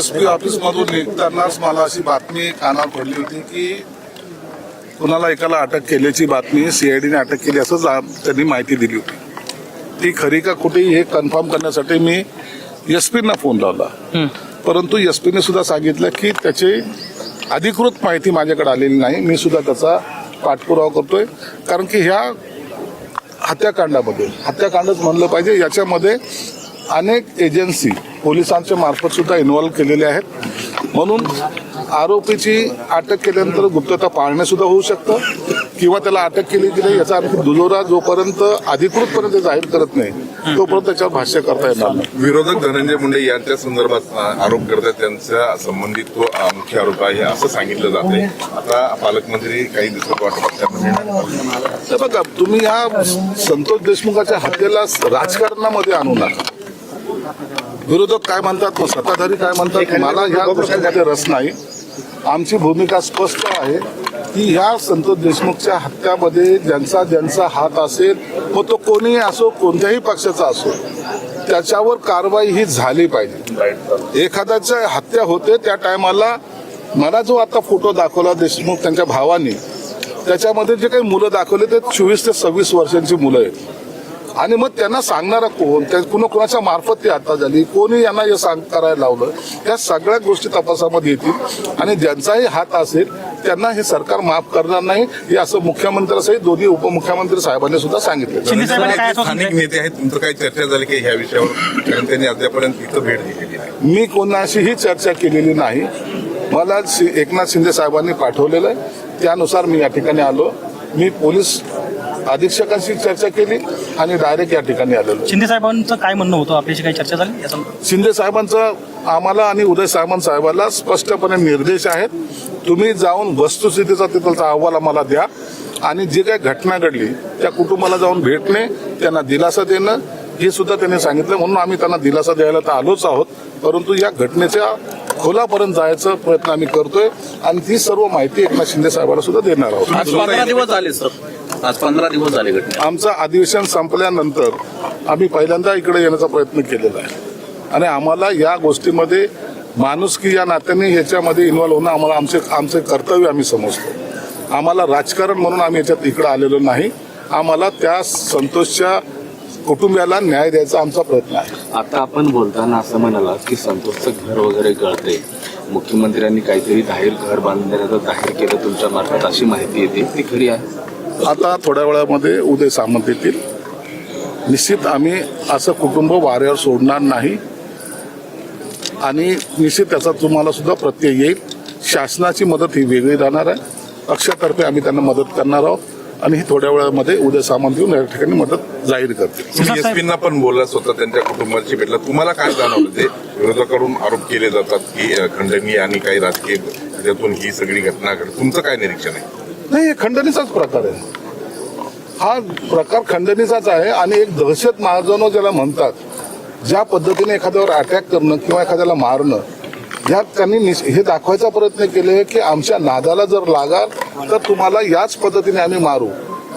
SP office मधून निघतानाच मला अशी बातमी कानावर पडली होती की कुणाला एकाला अटक केल्याची बातमी सीआयडीने अटक केली असं जा- त्यांनी माहिती दिली होती. ती खरी का कुठे हे कन्फर्म करण्यासाठी मी एसपींना फोन लावला. परंतु एसपीने सुद्धा सांगितलं की त्याची अधिकृत माहिती माझ्याकडे आलेली नाही. मी सुद्धा त्याचा पाठपुरावा करतोय. कारण की ह्या हत्याकांडामध्ये हत्याकांडच म्हणलं पाहिजे. याच्यामध्ये अनेक एजन्सी पोलिसांच्या मार्फत सुद्धा इन्व्हॉल्व्ह केलेले आहेत. म्हणून आरोपीची अटक केल्यानंतर गुप्तता पाळणे सुद्धा होऊ शकतं किंवा त्याला अटक केली की नाही याचा आणखी दुजोरा जोपर्यंत अधिकृतपणे ते जाहीर करत नाही तोपर्यंत त्याच्यावर भाष्य करता येणार नाही. विरोधक धनंजय मुंडे यांच्या संदर्भात आरोप करतात त्यांच्या संबंधित तो मुख्य आरोप आहे असं सांगितलं जाते आता पालकमंत्री काही दिवसात तर बघा तुम्ही या संतोष देशमुखाच्या हत्येला राजकारणामध्ये आणू नका. विरोधक काय म्हणतात सत्ताधारी काय म्हणतात मला ह्या गोष्टीमध्ये रस नाही. आमची भूमिका स्पष्ट आहे की ह्या संतोष देशमुखच्या हत्यामध्ये ज्यांचा ज्यांचा हात असेल मग तो कोणीही असो कोणत्याही पक्षाचा असो त्याच्यावर कारवाई ही झाली पाहिजे. एखाद्याच्या हत्या होते त्या टायमाला मला जो आता फोटो दाखवला देशमुख त्यांच्या भावानी त्याच्यामध्ये जे काही मुलं दाखवले ते चोवीस ते सव्वीस वर्षांची मुलं आहेत. आणि मग त्यांना सांगणारा कोण? त्या कुणा कुणाच्या मार्फत ती हत्या झाली? कोणी यांना हे सांग करायला लावलं? त्या सगळ्या गोष्टी तपासामध्ये येतील. आणि ज्यांचाही हात असेल त्यांना हे सरकार माफ करणार नाही. हे असं मुख्यमंत्र्यासहित दोन्ही उपमुख्यमंत्री साहेबांनी सुद्धा सांगितलं स्थानिक नेते आहेत. तुमचं काही चर्चा झाली की ह्या विषयावर? कारण त्यांनी अद्यापर्यंत इथं भेट दिलेली नाही. मी कोणाशीही चर्चा केलेली नाही. मला एकनाथ शिंदे साहेबांनी पाठवलेलं आहे. त्यानुसार मी या ठिकाणी आलो. मी पोलीस अधीक्षकांशी चर्चा केली आणि डायरेक्ट या ठिकाणी आलेलो. शिंदे साहेबांचं काय म्हणणं होतं? आपल्याशी काही चर्चा झाली? शिंदे साहेबांचा आम्हाला आणि उदय साहेबांत साहेबाला स्पष्टपणे निर्देश आहेत. तुम्ही जाऊन वस्तुस्थितीचा तिथलचा अहवाल आम्हाला द्या आणि जी काही घटना घडली त्या कुटुंबाला जाऊन भेटणे त्यांना दिलासा देणं हे सुद्धा त्यांनी सांगितलं. म्हणून आम्ही त्यांना दिलासा द्यायला तर आलोच आहोत. परंतु या घटनेच्या खोलापर्यंत जायचा प्रयत्न आम्ही करतोय आणि ती सर्व माहिती एकनाथ शिंदे साहेबांना सुद्धा देणार आहोत. आज पंधरा दिवस झाले घटना. आमचं अधिवेशन संपल्यानंतर आम्ही पहिल्यांदा इकडे येण्याचा प्रयत्न केलेला आहे. आणि आम्हाला या गोष्टीमध्ये माणुसकी या नात्याने ह्याच्यामध्ये इन्व्हॉल्व होणं आम्हाला आमचे आमचे कर्तव्य आम्ही समजतो. आम्हाला राजकारण म्हणून आम्ही याच्यात इकडे आलेलो नाही. आम्हाला त्या संतोषच्या कुटुंबियाला न्याय द्यायचा आमचा प्रयत्न आहे. आता आपण बोलताना असं म्हणाला की संतोषचं घर वगैरे गळते मुख्यमंत्र्यांनी काहीतरी जाहीर घर बांधण्याचं जाहीर केलं तुमच्या मार्फत अशी माहिती येते. ती खरी आहे. आता थोड्या वेळामध्ये उदय सामंत येतील. निश्चित आम्ही असं कुटुंब वाऱ्यावर सोडणार नाही. आणि निश्चित त्याचा तुम्हाला सुद्धा प्रत्यय येईल. शासनाची मदत ही वेगळी राहणार आहे. पक्षातर्फे आम्ही त्यांना मदत करणार आहोत. आणि ही थोड्या वेळामध्ये उदय सामंत येऊन या ठिकाणी मदत जाहीर एसपींना पण बोलला स्वतः त्यांच्या कुटुंबाची भेटला. तुम्हाला काय जाणवलं? ते विरोधकाकडून आरोप केले जातात की खंडणी आणि काही राजकीय त्यातून ही सगळी घटना घडली तुमचं काय निरीक्षण आहे? नाही हे खंडणीचाच प्रकार आहे. हा प्रकार खंडणीचाच आहे आणि एक दहशत महाजनो ज्याला म्हणतात ज्या पद्धतीने एखाद्यावर अटॅक करणं किंवा एखाद्याला मारणं ह्या त्यांनी हे दाखवायचा प्रयत्न केले की आमच्या नादाला जर लागाल तर तुम्हाला याच पद्धतीने आम्ही मारू.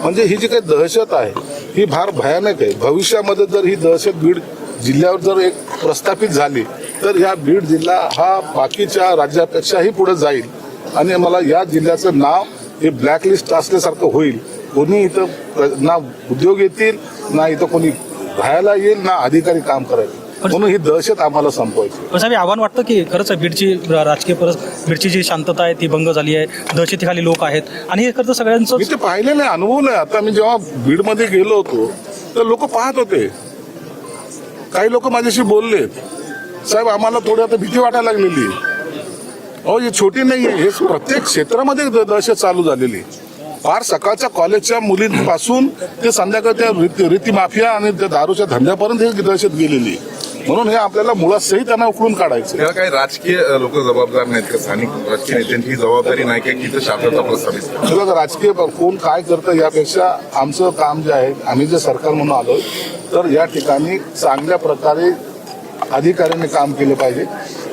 म्हणजे ही जी काही दहशत आहे ही फार भयानक आहे. भविष्यामध्ये जर ही दहशत बीड जिल्ह्यावर जर एक प्रस्थापित झाली तर ह्या बीड जिल्हा हा बाकीच्या राज्यापेक्षाही पुढे जाईल. आणि मला या जिल्ह्याचं नाव हे ब्लॅकलिस्ट असल्यासारखं होईल. कोणी इथं ना उद्योग येतील ना इथं कोणी राहायला येईल ना अधिकारी काम करायला म्हणून ही दहशत आम्हाला संपवायची. पण साहेब हे आव्हान वाटतं की खरंच बीडची राजकीय परस बीडची जी शांतता आहे ती भंग झाली आहे. दहशतीखाली लोक आहेत. आणि हे खरं तर सगळ्यांचं मी ते पाहिलेलं आहे अनुभवलं आहे. आता मी जेव्हा बीडमध्ये गेलो होतो तर लोक पाहत होते. काही लोक माझ्याशी बोलले साहेब आम्हाला थोडी आता भीती वाटायला लागलेली. अहो ही छोटी नाही आहे हे प्रत्येक क्षेत्रामध्ये दहशत चालू झालेली फार सकाळच्या कॉलेजच्या मुलींपासून ते संध्याकाळच्या रीती रीती माफिया आणि त्या दारूच्या धंद्यापर्यंत ही दहशत गेलेली म्हणून हे आपल्याला मुळात त्यांना उकळून काढायचं त्याला काही राजकीय लोक जबाबदार नाहीत का? स्थानिक राजकीय नेत्यांची जबाबदारी नाही का? की? हे बघा राजकीय कोण काय करतं यापेक्षा आमचं काम जे आहे आम्ही जे सरकार म्हणून आलोय तर या ठिकाणी चांगल्या प्रकारे अधिकाऱ्यांनी काम केलं पाहिजे.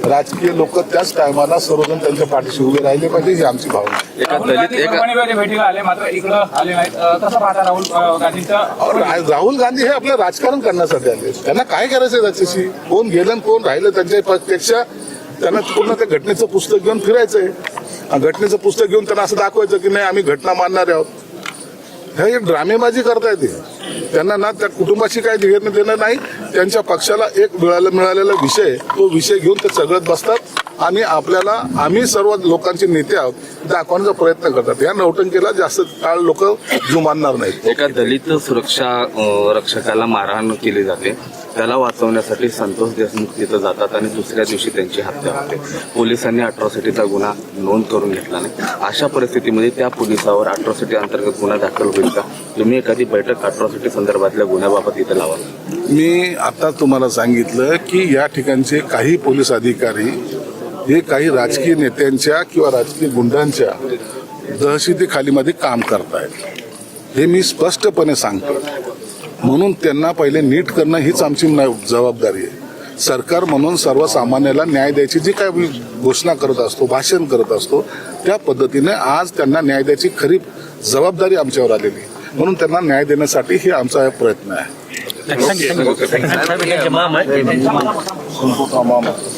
राजकीय लोक त्याच टायमाला सर्वजण त्यांच्या पाठीशी उभे राहिले पाहिजे ही आमची भावना. एका राहुल दलित गांधी एका परभणीमध्ये भेटीला आले मात्र इकडं आले नाहीत. अं, कसं पाहता राहुल गांधींचं? गांधी हे आपलं राजकारण करण्यासाठी आले त्यांना काय करायचं त्याच्याशी कोण गेलं कोण राहिलं त्यांच्यापेक्षा त्यांना पूर्ण त्या घटनेचं पुस्तक घेऊन फिरायचंय. घटनेचं पुस्तक घेऊन त्यांना असं दाखवायचं की नाही आम्ही घटना मानणारे आहोत. हे ड्रामेबाजी करताय ते. त्यांना ना त्या कुटुंबाशी काही घेणं देणं नाही त्यांच्या पक्षाला एक मिळाला मिळालेला विषय तो विषय घेऊन ते चघळत बसतात. आणि आपल्याला आम्ही सर्व लोकांचे नेते आहोत दाखवण्याचा प्रयत्न करतात. या नौटंकीला जास्त काळ लोक जुमानणार नाहीत. एका दलित सुरक्षा रक्षकाला मारहाण केली जाते. त्याला वाचवण्यासाठी संतोष देशमुख तिथं जातात आणि दुसऱ्या दिवशी त्यांची हत्या होते. पोलिसांनी अट्रॉसिटीचा गुन्हा नोंद करून घेतला नाही. अशा परिस्थितीमध्ये त्या पोलिसावर अट्रॉसिटी अंतर्गत गुन्हा दाखल होईल का? तुम्ही एखादी बैठक अट्रॉसिटी संदर्भातल्या गुन्ह्याबाबत इथे लावा. मी आता तुम्हाला सांगितलं की या ठिकाणचे काही पोलीस अधिकारी हे काही राजकीय नेत्यांच्या किंवा राजकीय गुंडांच्या दहशतीखालीमध्ये काम करतायत. हे मी स्पष्टपणे सांगतो. म्हणून त्यांना पहिले नीट करणं हीच आमची जबाबदारी आहे. सरकार म्हणून सर्वसामान्याला न्याय द्यायची जी काय घोषणा करत असतो भाषण करत असतो त्या पद्धतीने आज त्यांना न्याय द्यायची खरी जबाबदारी आमच्यावर आलेली म्हणून त्यांना न्याय देण्यासाठी हे आमचा प्रयत्न आहे